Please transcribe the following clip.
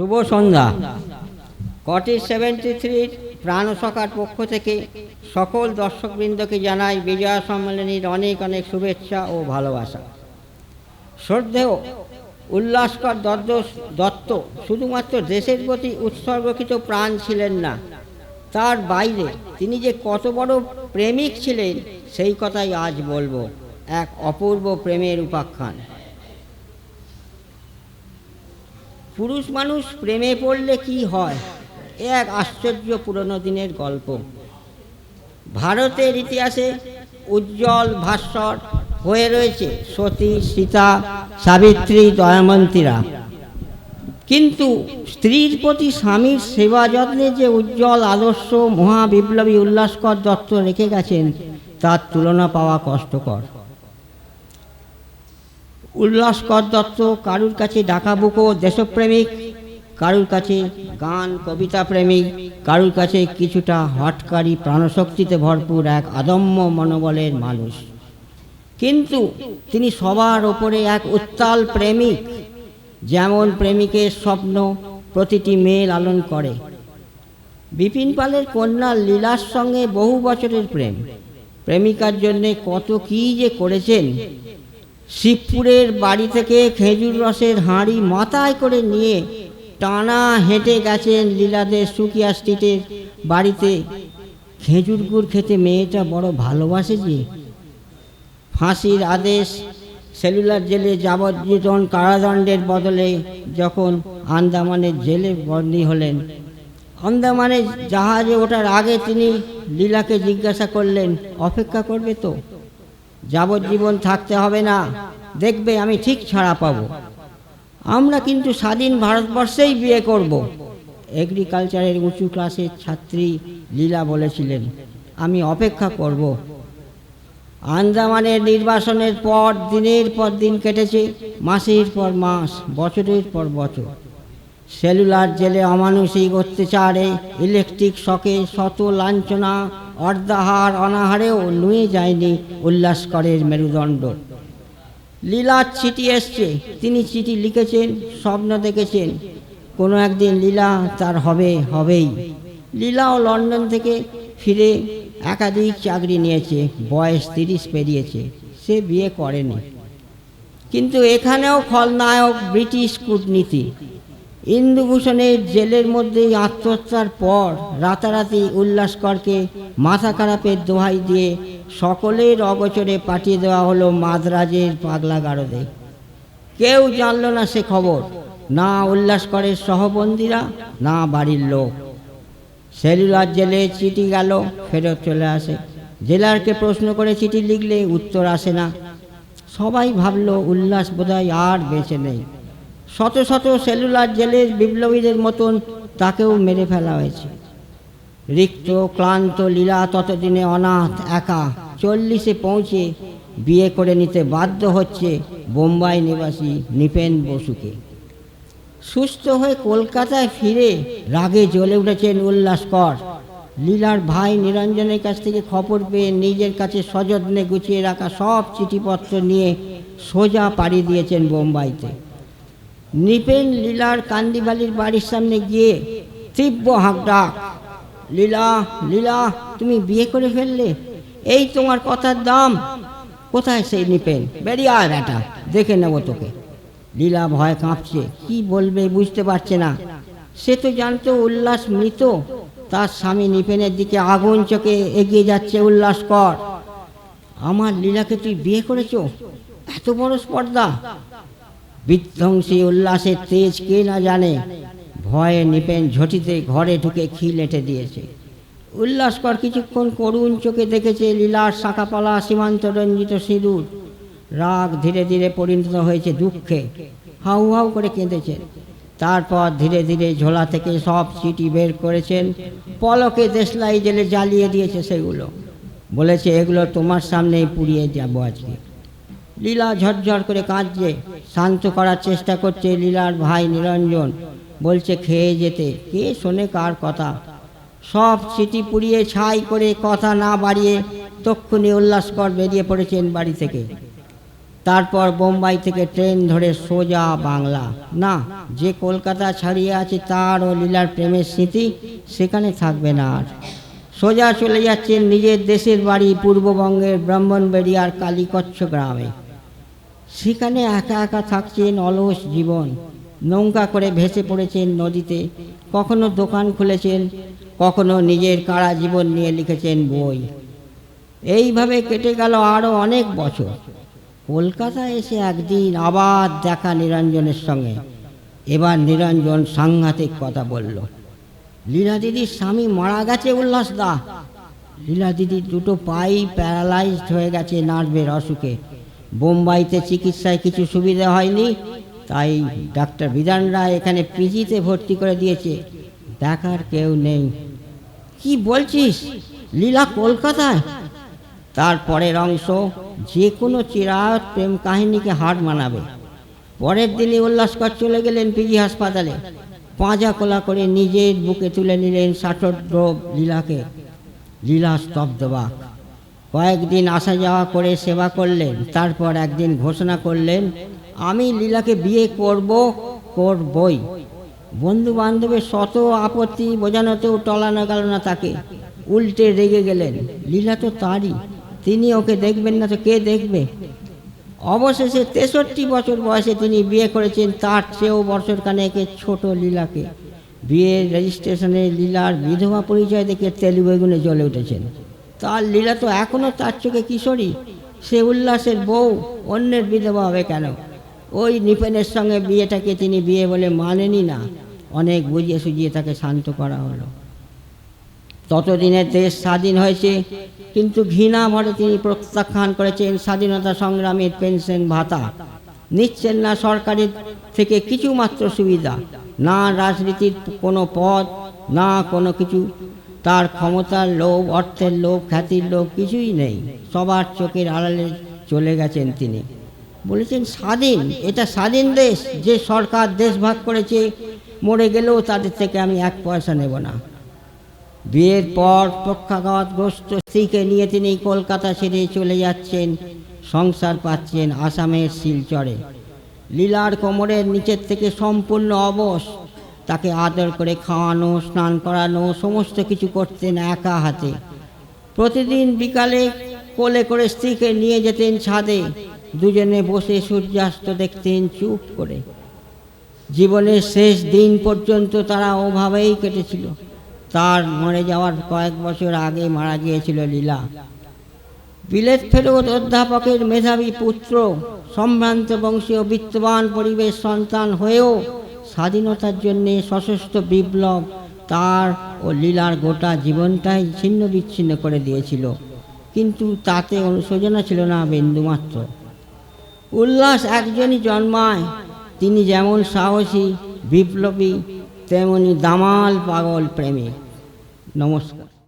শুভ সন্ধ্যা। Cottage seventy থ্রির প্রাণসখার পক্ষ থেকে সকল দর্শকবৃন্দকে জানাই বিজয়া সম্মেলনীর অনেক অনেক শুভেচ্ছা ও ভালোবাসা। শ্রদ্ধেয় উল্লাসকর দত্ত দত্ত শুধুমাত্র দেশের প্রতি উৎসর্গকৃত প্রাণ ছিলেন না, তার বাইরে তিনি যে কত বড় প্রেমিক ছিলেন, সেই কথাই আজ বলব। এক অপূর্ব প্রেমের উপাখ্যান। পুরুষ মানুষ প্রেমে পড়লে কি হয়? এ এক আশ্চর্য পুরনো দিনের গল্প। ভারতের ইতিহাসে উজ্জ্বল ভাস্বর হয়ে রয়েছে সতী, সীতা, সাবিত্রী, দয়ামন্তীরা। কিন্তু স্ত্রীর প্রতি স্বামীর সেবা যত্নে যে উজ্জ্বল আদর্শ মহাবিপ্লবী উল্লাসকর দত্ত রেখে গেছেন, তার তুলনা পাওয়া কষ্টকর। উল্লাসকর দত্ত কারুর কাছে ডাকাবুকো দেশপ্রেমিক, কারুর কাছে গান, কবিতা প্রেমিক, কারুর কাছে কিছুটা হটকারী প্রাণশক্তিতে ভরপুর এক আদম্য মনোবলের মানুষ। কিন্তু তিনি সবার ওপরে এক উত্তাল প্রেমিক, যেমন প্রেমিকের স্বপ্ন প্রতিটি মেয়ে লালন করে। বিপিন পালের কন্যা লীলার সঙ্গে বহু বছরের প্রেম। প্রেমিকার জন্যে কত কী যে করেছেন শিবপুরের বাড়ি থেকে খেজুর রসের হাঁড়ি মাথায় করে নিয়ে টানা হেঁটে গেছেন লীলাদের সুকিয়া স্ট্রিটের বাড়িতে। খেজুর গুড় খেতে মেয়েটা বড় ভালোবাসে যে। ফাঁসির আদেশ, সেলুলার জেলে যাবজ্জীবন কারাদণ্ডের বদলে যখন আন্দামানের জেলে বন্দী হলেন। আন্দামানের জাহাজে ওঠার আগে তিনি লীলাকে জিজ্ঞাসা করলেন, অপেক্ষা করবে তো? যাবজ্জীবন থাকতে হবে না। দেখবে আমি ঠিক ছাড়া পাবো। আমরা কিন্তু স্বাধীন ভারতবর্ষেই বিয়ে করব। এগ্রিকালচারের উঁচু ক্লাসের ছাত্রী লীলা বলেছিলেন, আমি অপেক্ষা করব। আন্দামানের নির্বাসনের পর, দিনের পর দিন কেটেছে, মাসের পর মাস, বছরের পর বছর। সেলুলার জেলে অমানসিক অত্যাচারে ইলেকট্রিক শকে শত লাঞ্ছনা অর্ধাহার, অনাহারেও নুয়ে যায়নি উল্লাসকরের মেরুদণ্ড। লীলার চিঠি এসছে, তিনি চিঠি লিখেছেন, স্বপ্ন দেখেছেন, কোনো একদিন লীলা তার হবে, হবেই। লীলাও লন্ডন থেকে ফিরে একাধিক চাকরি নিয়েছে, বয়স তিরিশ পেরিয়েছে, সে বিয়ে করেনি। কিন্তু এখানেও খলনায়ক ব্রিটিশ কূটনীতি ইন্দুভূষণের জেলের মধ্যেই আত্মহত্যার পর রাতারাতি উল্লাসকরকে মাথা খারাপের দোহাই দিয়ে সকলের অগোচরে পাঠিয়ে দেওয়া হলো মাদ্রাজের পাগলা গারদে কেউ জানল না সে খবর। না উল্লাসকরের সহবন্দীরা, না বাড়ির লোক। সেলুলার জেলে চিঠি গেল, ফেরত চলে আসে। জেলারকে প্রশ্ন করে চিঠি লিখলে উত্তর আসে না। সবাই ভাবল উল্লাস বোধহয় আর বেঁচে নেই। শত শত সেলুলার জেলের বিপ্লবীদের মতন তাকেও মেরে ফেলা হয়েছে। রিক্ত, ক্লান্ত, লীলা ততদিনে অনাথ, একা চল্লিশে পৌঁছে বিয়ে করে নিতে বাধ্য হচ্ছে বোম্বাই নিবাসী নিপেন বসুকে। সুস্থ হয়ে কলকাতায় ফিরে রাগে জ্বলে উঠেছেন উল্লাসকর। লীলার ভাই নিরঞ্জনের কাছ থেকে খবর পেয়ে নিজের কাছে সযত্নে গুছিয়ে রাখা সব চিঠিপত্র নিয়ে সোজা পাড়ি দিয়েছেন বোম্বাইতে। নিপেন লীলার কান্দিবালির বাড়ির সামনে গিয়ে তীব্র হাঁক ডাক, লীলা লীলা, তুমি বিয়ে করে ফেললে? এই তোমার কথার দাম কোথায় সেই নিপেন? বেরিয়ে আয় বেটা, দেখে নেব তোকে। লীলা ভয় কাঁপছে, কি বলবে বুঝতে পারছে না। সে তো জানতো উল্লাস মৃত, তার স্বামী নিপেনের দিকে আগুন চোখে এগিয়ে যাচ্ছে, উল্লাস কর। আমার লীলাকে তুই বিয়ে করেছ? এত বড় স্পর্ধা। বিধ্বংসী উল্লাসের তেজ কে না জানে? ভয়ে নিপেন ঝটিতে ঘরে ঢুকে খিল এঁটে দিয়েছে। উল্লাসকর কিছুক্ষণ করুণ চোখে দেখেছে লীলার শাখাপালা সীমান্ত রঞ্জিত সিঁদুর। রাগ ধীরে ধীরে পরিণত হয়েছে দুঃখে। হাউ হাউ করে কেঁদেছেন তারপর ধীরে ধীরে ঝোলা থেকে সব চিঠি বের করেছেন। পলকে দেশলাই জেলে জ্বালিয়ে দিয়েছে সেগুলো। বলেছে, এগুলো তোমার সামনেই পুড়িয়ে যাব আজকে। লীলা ঝরঝর করে কাঁদছে। শান্ত করার চেষ্টা করছে লীলার ভাই নিরঞ্জন। বলছে, খেয়ে যেতে। কে শোনে কার কথা? সব স্মৃতি পুড়িয়ে ছাই করে কথা না বাড়িয়ে তক্ষুনি উল্লাসকর বেরিয়ে পড়েছেন বাড়ি থেকে। তারপর বোম্বাই থেকে ট্রেন ধরে সোজা বাংলা। না, যে কলকাতা ছাড়িয়ে আছে তার ও লীলার প্রেমের স্মৃতি সেখানে থাকবে না আর। সোজা চলে যাচ্ছেন নিজের দেশের বাড়ি পূর্ববঙ্গের ব্রাহ্মণবেড়িয়ার কালীকচ্ছ গ্রামে। সেখানে একা একা থাকছেন অলস জীবন। নৌকা করে ভেসে পড়েছেন নদীতে। কখনো দোকান খুলেছেন, কখনো নিজের কারা জীবন নিয়ে লিখেছেন বই। এইভাবে কেটে গেল আরও অনেক বছর। কলকাতায় এসে একদিন আবার দেখা নিরঞ্জনের সঙ্গে। এবার নিরঞ্জন সাংঘাতিক কথা বলল, লীলা দিদির স্বামী মারা গেছে, উল্লাস দা। লীলা দিদির দুটো পাই প্যারালাইজড হয়ে গেছে নার্ভের অসুখে। বোম্বাইতে চিকিৎসায় কিছু সুবিধা হয়নি, তাই ডাক্তার বিধান রায় এখানে পিজিতে ভর্তি করে দিয়েছে। দেখার কেউ নেই। কি বলছিস? লীলা কলকাতায়? তারপরের অংশ যে কোনো চিরায়ত প্রেম কাহিনীকে হার মানাবে। পরের দিনই উল্লাসকর চলে গেলেন পিজি হাসপাতালে। পাঁজা কোলা করে নিজের বুকে তুলে নিলেন ষাটোদ্রব লীলাকে। লীলা স্তব্ধবাক কয়েকদিন আসা যাওয়া করে সেবা করলেন, তারপর একদিন ঘোষণা করলেন, আমি লীলাকে বিয়ে করব, করবই। বন্ধু বান্ধবের শত আপত্তি বোঝানোতেও টলানো গেল না তাকে। উল্টে রেগে গেলেন, লীলা তো তারই, তিনি ওকে দেখবেন না তো কে দেখবে? অবশেষে তেষট্টি বছর বয়সে তিনি বিয়ে করেছেন তার চেয়েও বছর খানেকের ছোট লীলাকে। বিয়ের রেজিস্ট্রেশনে লীলার বিধবা পরিচয় দেখে তেলু বেগুনে জ্বলে উঠেছেন। তার লীলা তো এখনও তার চোখে কিশোরী। সে উল্লাসের বউ, অন্যের বিধবা হবে কেন? ওই নিপেনের সঙ্গে বিয়েটাকে তিনি বিয়ে বলে মানেনি না। অনেক বুঝিয়ে সুঝিয়ে তাকে শান্ত করা হলো। ততদিনে দেশ স্বাধীন হয়েছে, কিন্তু ঘৃণা ভরে তিনি প্রত্যাখ্যান করেছেন স্বাধীনতা সংগ্রামের পেনশন ভাতা। নিচ্ছেন না সরকারের থেকে কিছু মাত্র সুবিধা। না রাজনীতির কোনো পদ না কোনো কিছু। তার ক্ষমতার লোভ, অর্থের লোভ, খ্যাতির লোভ কিছুই নেই। সবার চোখের আড়ালে চলে গেছেন তিনি। বলেছেন, স্বাধীন, এটা স্বাধীন দেশ। যে সরকার দেশ ভাগ করেছে, মরে গেলেও তাদের থেকে আমি এক পয়সা নেব না। বিয়ের পর পক্ষাঘাতগ্রস্ত স্ত্রীকে নিয়ে তিনি কলকাতা ছেড়ে চলে যাচ্ছেন। সংসার পাচ্ছেন আসামের শিলচরে। লীলার কোমরের নিচের থেকে সম্পূর্ণ অবশ। তাকে আদর করে খাওয়ানো, স্নান করানো, সমস্ত কিছু করতেন একা হাতে। প্রতিদিন বিকালে কোলে করে স্ত্রীকে নিয়ে যেতেন ছাদে। দুজনে বসে সূর্যাস্ত দেখতেন চুপ করে। জীবনের শেষ দিন পর্যন্ত তারা ওভাবেই কেটেছিল। তার মরে যাওয়ার কয়েক বছর আগে মারা গিয়েছিল লীলা। বিলেত ফেরত অধ্যাপকের মেধাবী পুত্র, সম্ভ্রান্ত বংশীয় বিত্তবান পরিবেশ সন্তান হয়েও স্বাধীনতার জন্যে সশস্ত্র বিপ্লব তার ও লীলার গোটা জীবনটাই ছিন্ন বিচ্ছিন্ন করে দিয়েছিল। কিন্তু তাতে অনুশোচনা ছিল না বিন্দুমাত্র উল্লাস একজনই জন্মায়, তিনি যেমন সাহসী, বিপ্লবী, তেমনি দামাল পাগল প্রেমী নমস্কার।